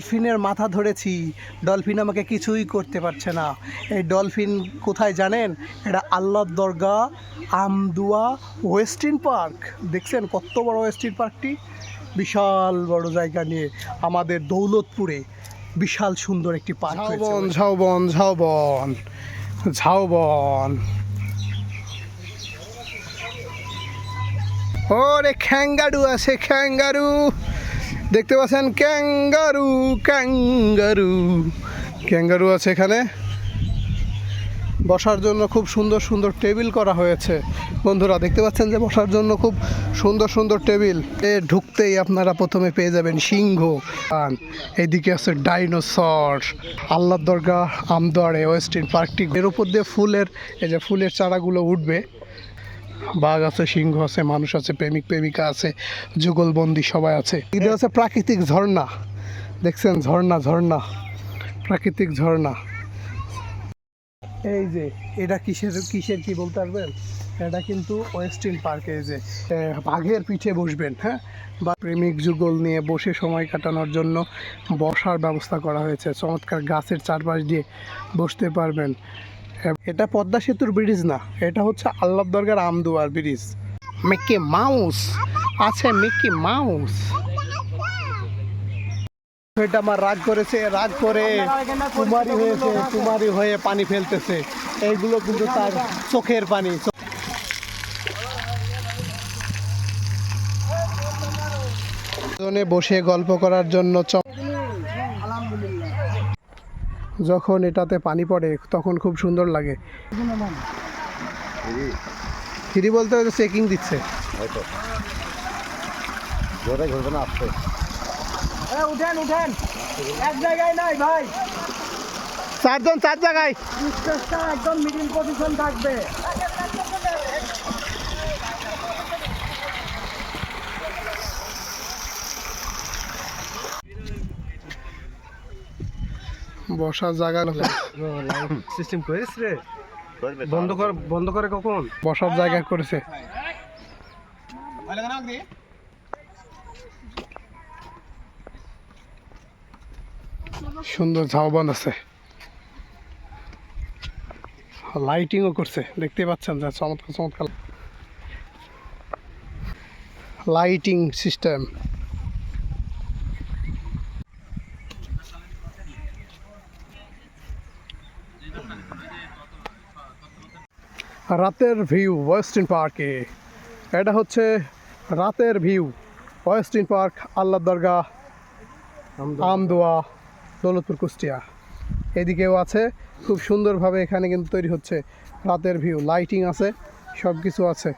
ডলফিনের মাথা ধরেছি। ডলফিন আমাকে কিছুই করতে পারছে না। এই ডলফিন কোথায় জানেন? এটা আল্লাহর দরগা আমদুয়া ওয়েস্টিন পার্ক। দেখছেন কত বড় ওয়েস্টিন পার্কটি? বিশাল বড় জায়গা নিয়ে আমাদের দৌলতপুরে বিশাল সুন্দর একটি পার্ক ঝাউবন ঝাউবন ঝাউবন ঝাউবন। ওরে খ্যাঙ্গারু আছে, খ্যাঙ্গারু। দেখতে পাচ্ছেন ক্যাঙ্গারু ক্যাঙ্গারু। ক্যাঙ্গারু আছে এখানে। বসার জন্য খুব সুন্দর সুন্দর টেবিল করা হয়েছে। বন্ধুরা, দেখতে পাচ্ছেন যে বসার জন্য খুব সুন্দর সুন্দর টেবিল। এ ঢুকতেই আপনারা প্রথমে পেয়ে যাবেন সিংহ। এইদিকে আছে ডাইনোসর। আল্লাহ দরগা আমদোয়ারে ওয়েস্টিন পার্কটি। এর উপর দিয়ে ফুলের, এই যে ফুলের চারাগুলো উঠবে। বাঘ আছে, সিংহ আছে, মানুষ আছে, প্রেমিক, প্রেমিকা আছে, যুগলবন্দি সবাই আছে। এটা হচ্ছে প্রাকৃতিক ঝর্ণা। দেখছেন? ঝর্ণা ঝর্ণা। প্রাকৃতিক ঝর্ণা। এই যে, এটা কিসের কিসের কি বলতে পারবেন? এটা কিন্তু ওয়েস্টিন পার্কে যে বাঘের পিঠে বসবেন হ্যাঁ? বা প্রেমিক যুগল নিয়ে বসে সময় কাটানোর জন্য বসার ব্যবস্থা করা হয়েছে। চমৎকার গাছের চারপাশ দিয়ে বসতে পারবেন। এটা পদ্মা সেতুর ব্রিজ না, এটা হচ্ছে আল্লাহ দরগার আমদুয়ার ব্রিজ। মিকি মাউস, আছে মিকি মাউস। এটা আমার রাগ করেছে, রাগ করে কুমারী হয়েছে, কুমারী হয়ে পানি ফেলতেছে। এইগুলো কিন্তু তার চোখের পানি। বসে গল্প করার জন্য যখন এটাতে পানি পড়ে তখন খুব সুন্দর লাগে। ফ্রি বলতে হয়তো চেকিং দিচ্ছে। হয়তো। জোরে ঘুরবে না আসতে উঠেন উঠেন। এক জায়গায় নাই ভাই। চারজন চার জায়গায়। একদম মিডিল পজিশন থাকবে। বসার জায়গা সিস্টেম করিস রে। বন্ধ কর বন্ধ করে কখন? বসার জায়গা করেছে। সুন্দর ঝাউবন আছে লাইটিংও করছে। দেখতে পাচ্ছেন যা চমৎকার চমৎকার। লাইটিং সিস্টেম রাতের ভিউ ওয়েস্টিন পার্কে। এটা হচ্ছে রাতের view Westin park Allah Dargah Amdoa. Daulatpur Kushtia. এদিকেও আছে খুব সুন্দরভাবে এখানে কিন্তু তৈরি হচ্ছে রাতের ভিউ। লাইটিং আছে সব কিছু আছে।